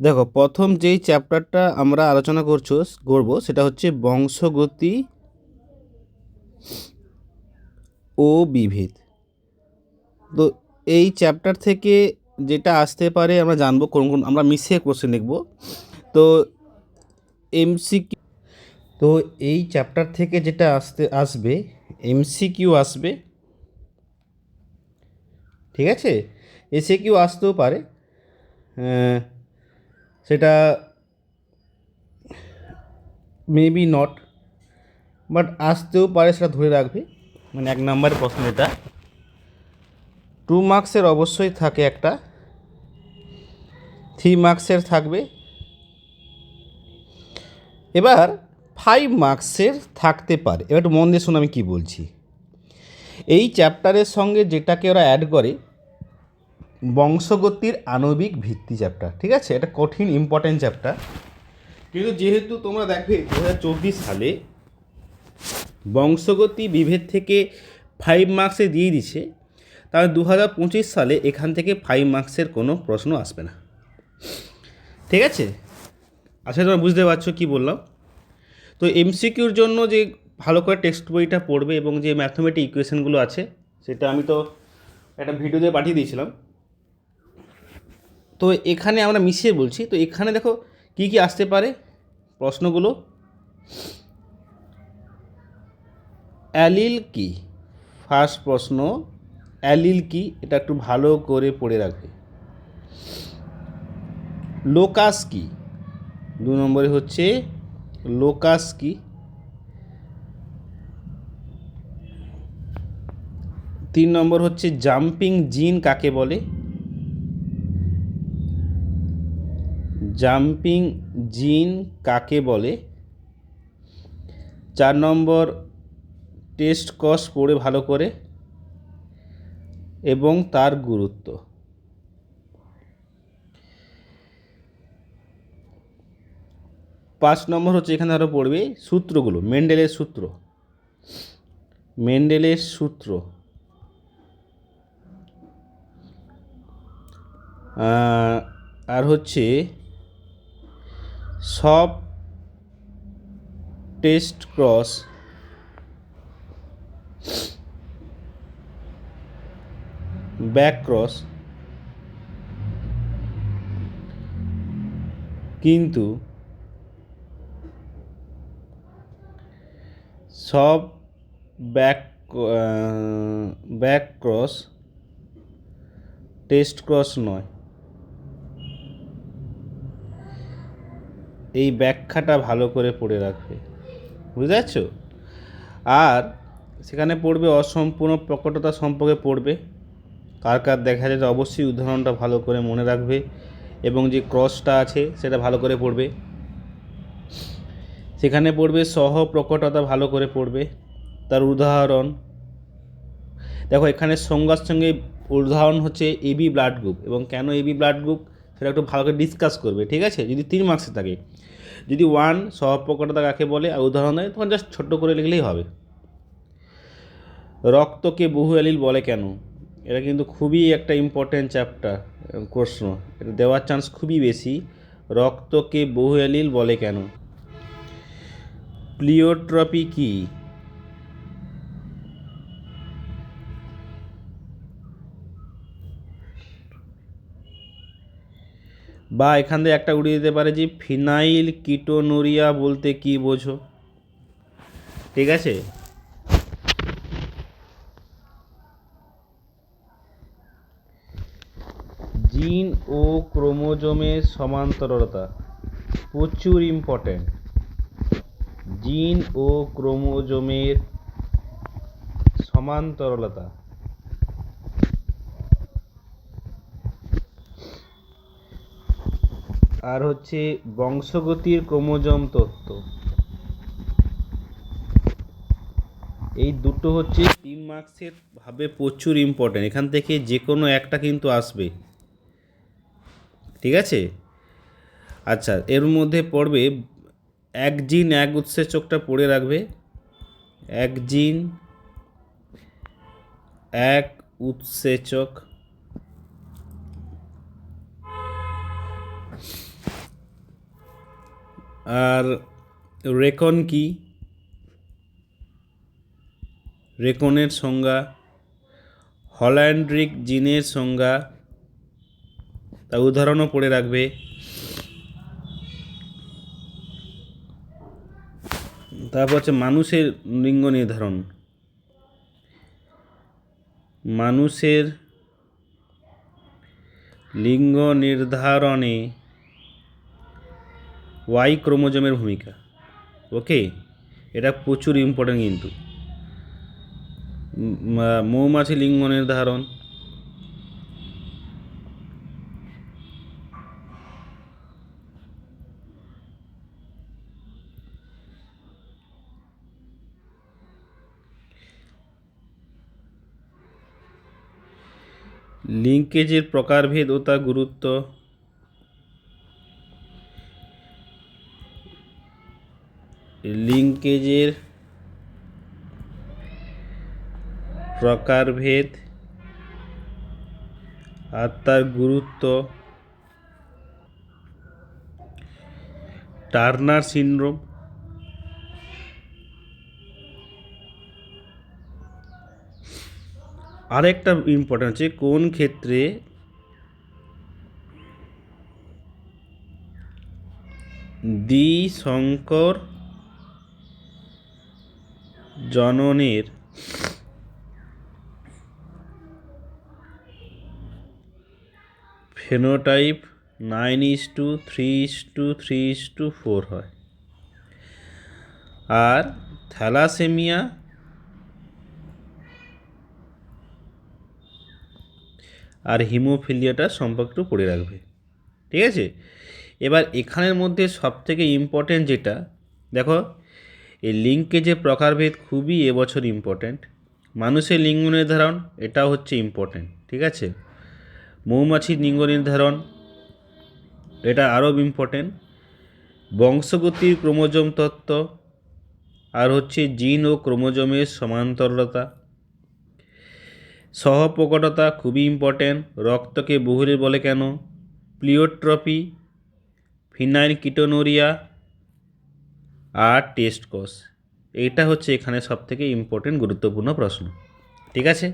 দেখো, প্রথম যেই চ্যাপ্টারটা আমরা আলোচনা করছ, করব, সেটা হচ্ছে বংশগতি ও বিভেদ। তো এই চ্যাপ্টার থেকে যেটা আসতে পারে, আমরা জানব কোন কোন, আমরা মিশিয়ে কোশ্চেন লিখব। তো এমসিকিউ তো এই চ্যাপ্টার থেকে যেটা আসতে, আসবে এমসিকিউ আসবে, ঠিক আছে? এসে কিউ আসতেও পারে সেটা মেবি নট বাট আসতেও পারে সেটা ধরে রাখবে। মানে এক নম্বরের প্রশ্ন এটা। টু মার্কসের অবশ্যই থাকে একটা। থ্রি মার্কসের থাকবে। এবার ফাইভ মার্কসের থাকতে পারে। এবার একটু মন দিয়ে শুনে আমি কী বলছি? এই চ্যাপ্টারের সঙ্গে যেটাকে ওরা অ্যাড করে বংশগতির আণবিক ভিত্তি চ্যাপ্টার ঠিক আছে? এটা কঠিন ইম্পর্ট্যান্ট চ্যাপ্টার কিন্তু যেহেতু তোমরা দেখবে দু হাজার চব্বিশ সালে বংশগতি বিভেদ থেকে ফাইভ মার্কসে দিয়ে দিছে, তাহলে দু হাজার পঁচিশ সালে এখান থেকে ফাইভ মার্কসের কোনো প্রশ্ন আসবে না। ঠিক আছে? আচ্ছা তোমরা বুঝতে পারছ কী বললাম। তো এমসিকিউর জন্য যে ভালো করে টেক্সট বইটা পড়বে এবং যে ম্যাথমেটিক ইকুয়েশনগুলো আছে, সেটা আমি তো একটা ভিডিও দিয়ে পাঠিয়ে দিয়েছিলাম। তো এখানে আমরা মিশিয়ে বলছি, তো এখানে দেখো কি কি আসতে পারে? প্রশ্নগুলো। অ্যালিল কি? ফার্স্ট প্রশ্ন, অ্যালিল কি? এটা একটু ভালো করে পড়ে রাখবে। লোকাস কি? দু নম্বরে হচ্ছে, লোকাস কি? তিন নম্বর হচ্ছে, জাম্পিং জিন কাকে বলে? জাম্পিং জিন কাকে বলে? চার নম্বর টেস্ট কস পড়ে ভালো করে এবং তার গুরুত্ব। পাঁচ নম্বর হচ্ছে এখানে আরও পড়বে সূত্রগুলো, মেন্ডেলের সূত্র। মেন্ডেলের সূত্র। আর হচ্ছে সব টেস্ট ক্রস ব্যাক ক্রস কিন্তু সব back back cross test cross নয়। এই ব্যাখ্যাটা ভালো করে পড়ে রাখবে। বুঝতে পারছ আর সেখানে পড়বে অসম্পূর্ণ প্রকটতা সম্পর্কে পড়বে। কার কার দেখা যায় অবশ্যই উদাহরণটা ভালো করে মনে রাখবে এবং যে ক্রসটা আছে সেটা ভালো করে পড়বে। সেখানে পড়বে সহ প্রকটতা ভালো করে পড়বে। তার উদাহরণ, দেখো এখানে সংজ্ঞার সঙ্গে উদাহরণ হচ্ছে এবি ব্লাড গ্রুপ এবং কেন এবি ব্লাড গ্রুপ? সেটা একটু ভালো করে ডিসকাস করবে, ঠিক আছে? যদি তিন মার্কসে থাকে। যদি ওয়ান সহপ্রকটতা কাকে বলে? আর উদাহরণ দেয়, তখন জাস্ট ছোট্ট করে লিখলেই হবে। রক্তকে বহু অ্যালিল বলে কেন? এটা কিন্তু খুবই একটা ইম্পর্ট্যান্ট চ্যাপ্টার প্রশ্ন। এটা দেওয়ার চান্স খুবই বেশি। রক্তকে বহু অ্যালিল বলে কেন? প্লিওট্রপি কি? বা এখান থেকে একটা উড়িয়ে দিতে পারে যে ফিনাইল কিটোনুরিয়া বলতে কি বোঝো? ঠিক আছে? জিন ও ক্রোমোজোমের সমান্তরালতা প্রচুর ইম্পর্ট্যান্ট জিন ও ক্রোমোজোমের সমান্তরালতা আর হচ্ছে বংশগতির ক্রোমোজোম তত্ত্ব। এই দুটো হচ্ছে তিন মার্কসের ভাবে প্রচুর ইম্পর্ট্যান্ট এখান থেকে যে কোনো একটা কিন্তু আসবে। ঠিক আছে? আচ্ছা এর মধ্যে পড়বে এক জিন এক উৎসেচকটা পড়ে রাখবে। এক জিন এক উৎসেচক আর রেকন কি? রেকনের সংজ্ঞা, হল্যান্ড্রিক জিনের সংজ্ঞা, তা উদাহরণও পড়ে রাখবে। তারপর হচ্ছে মানুষের লিঙ্গ নির্ধারণ। মানুষের লিঙ্গ নির্ধারণে ওয়াই ক্রোমোজোমের ভূমিকা। ওকে এটা প্রচুর ইম্পর্টেন্ট কিন্তু। মৌমাছি লিঙ্গ নির্ধারণ লিঙ্কেজের প্রকারভেদ ও তার গুরুত্ব। লিঙ্কেজের প্রকারভেদ আর তার গুরুত্ব টার্নার সিনড্রোম আরেকটা ইম্পর্টেন্ট হচ্ছে কোন ক্ষেত্রে দ্বিসংকর জননের phenotype nine is to three is to three is to four হয়। আর থ্যালাসেমিয়া আর হিমোফিলিয়াটার একটু পড়ে রাখবে। ঠিক আছে? এবার এখানের মধ্যে সবথেকে ইম্পর্ট্যান্ট যেটা, দেখো এই লিঙ্কেজের প্রকারভেদ খুবই এবছর ইম্পর্ট্যান্ট মানুষের লিঙ্গ নির্ধারণ এটাও হচ্ছে ইম্পর্ট্যান্ট ঠিক আছে? মৌমাছির লিঙ্গ নির্ধারণ, এটা আরও ইম্পর্ট্যান্ট বংশগতির ক্রোমোজোম তত্ত্ব, আর হচ্ছে জিন ও ক্রোমোজোমের সমান্তরতা সহপ্রকটতা খুবই ইম্পর্ট্যান্ট রক্তকে বহুলে বলে কেন? প্লিওট্রপি, ফিনাইল কিটোনোরিয়া আর টেস্ট কোষ এইটা হচ্ছে এখানে সবথেকে ইম্পর্টেন্ট গুরুত্বপূর্ণ প্রশ্ন। ঠিক আছে?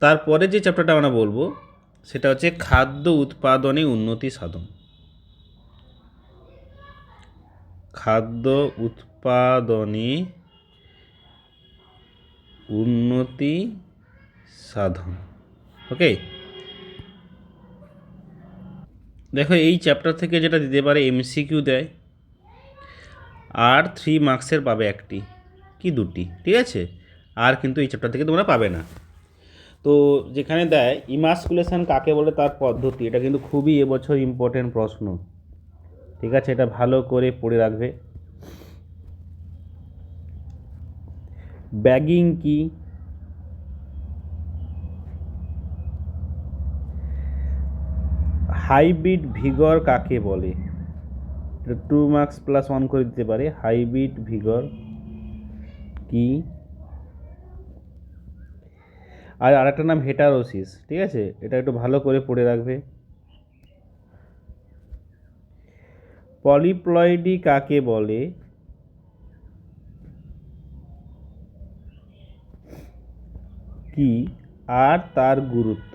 তারপরে যে চ্যাপ্টারটা আমরা বলব, সেটা হচ্ছে খাদ্য উৎপাদনে উন্নতি সাধন। খাদ্য উৎপাদনে উন্নতি সাধন। ওকে দেখো, এই চ্যাপ্টার থেকে যেটা দিতে পারে এমসিকিউ দেয়। আর থ্রি মার্কসের পাবে একটি। কি দুটি? ঠিক আছে? আর কিন্তু এই চ্যাপ্টার থেকে তোমরা পাবে না। তো যেখানে দেয় ইমাসকুলেশন কাকে বলে? তার পদ্ধতি। এটা কিন্তু খুবই এবছর ইম্পর্টেন্ট প্রশ্ন। ঠিক আছে? এটা ভালো করে পড়ে রাখবে। ব্যাগিং কি? হাইব্রিড ভিগর কাকে বলে? এটা টু মার্কস প্লাস ওয়ান করে দিতে পারে। হাইব্রিড ভিগর কি? আর আরেকটা নাম হেটারোসিস ঠিক আছে? এটা একটু ভালো করে পড়ে রাখবে। পলিপ্লয়েডি কাকে বলে? কি? আর তার গুরুত্ব।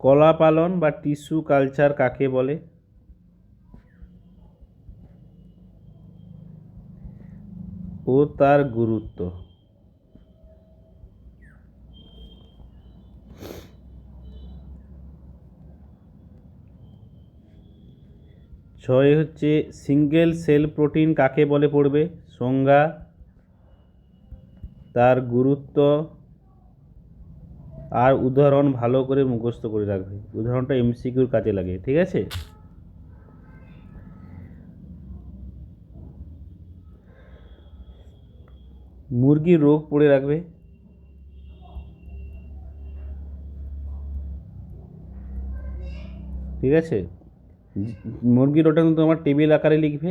কলা পালন বা টিস্যু কালচার কাকে বলে? ও তার গুরুত্ব। ছয় হচ্ছে সিঙ্গেল সেল প্রোটিন কাকে বলে পড়বে? সংজ্ঞা, তার গুরুত্ব। আর উদাহরণ ভালো করে মুখস্থ করে রাখবে। উদাহরণটা এমসিকিউর কাজে লাগে, ঠিক আছে? মুরগির রোগ পড়ে রাখবে। ঠিক আছে? মুরগির ওটা কিন্তু তোমার টেবিল আকারে লিখবে।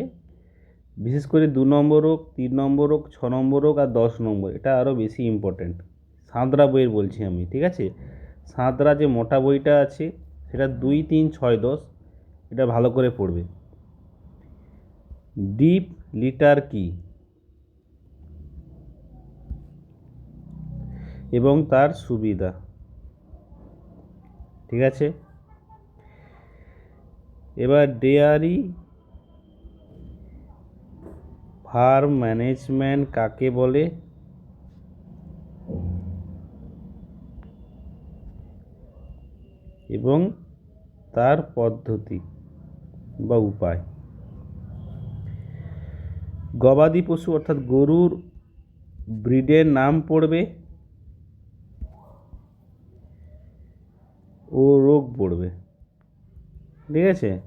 বিশেষ করে দু নম্বর হোক তিন নম্বর হোক ছ নম্বর হোক আর দশ নম্বর, এটা আরও বেশি ইম্পর্ট্যান্ট সাঁতরা বইয়ের বলছি আমি, ঠিক আছে? সাঁতরা যে মোটা বইটা আছে, সেটা দুই, তিন, ছয়, দশ, এটা ভালো করে পড়বে। ডিপ লিটার কি? এবং তার সুবিধা। ঠিক আছে? এবার ডেয়ারি ফার্ম ম্যানেজমেন্ট কাকে বলে? এবং তার পদ্ধতি বা উপায়। গবাদি পশু অর্থাৎ গরুর ব্রিডের নাম পড়বে ও রোগ পড়বে। ঠিক আছে?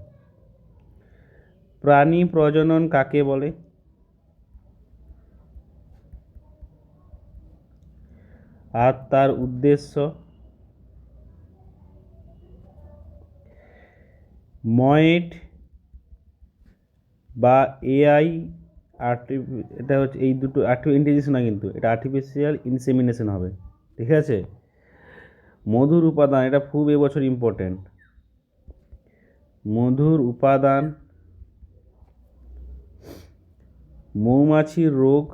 প্রাণী প্রজনন কাকে বলে? আর তার উদ্দেশ্য? ময়েট বা এআই আর্টি এটা হচ্ছে এই দুটো আর্টিফিশিয়াল ইন্টেলিজেন্স না কিন্তু, এটা আর্টিফিশিয়াল ইনসেমিনেশন হবে, ঠিক আছে? মধুর উপাদান, এটা খুব এবছর ইম্পর্টেন্ট মধুর উপাদান মৌমাছির রোগ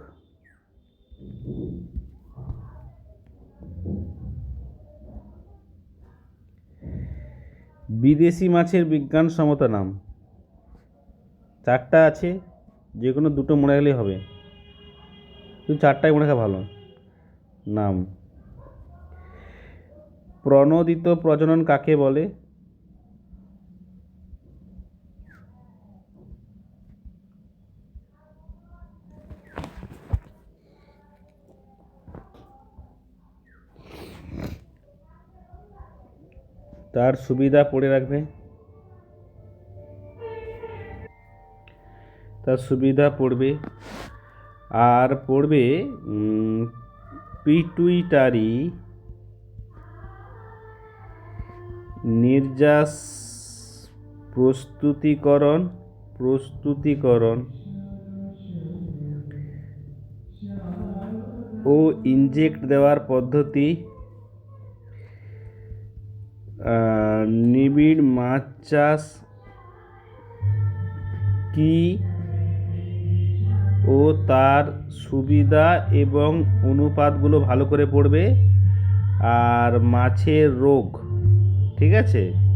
বিদেশি মাছের বিজ্ঞান বিজ্ঞানসম্মত নাম। চারটা আছে যে কোনো দুটো মনে গেলেই হবে। শুধু চারটাই মনে রাখা ভালো। নাম। প্রণোদিত প্রজনন কাকে বলে? তার সুবিধা পড়ে রাখবে। তার সুবিধা পড়বে। আর পড়বে পিটুইটারি নির্যাস প্রস্তুতিকরণ প্রস্তুতিকরণ ও ইনজেক্ট দেওয়ার পদ্ধতি নিবিড় মাছ চাষ কি ও তার সুবিধা এবং অনুপাতগুলো ভালো করে পড়বে? আর মাছের রোগ, ঠিক আছে?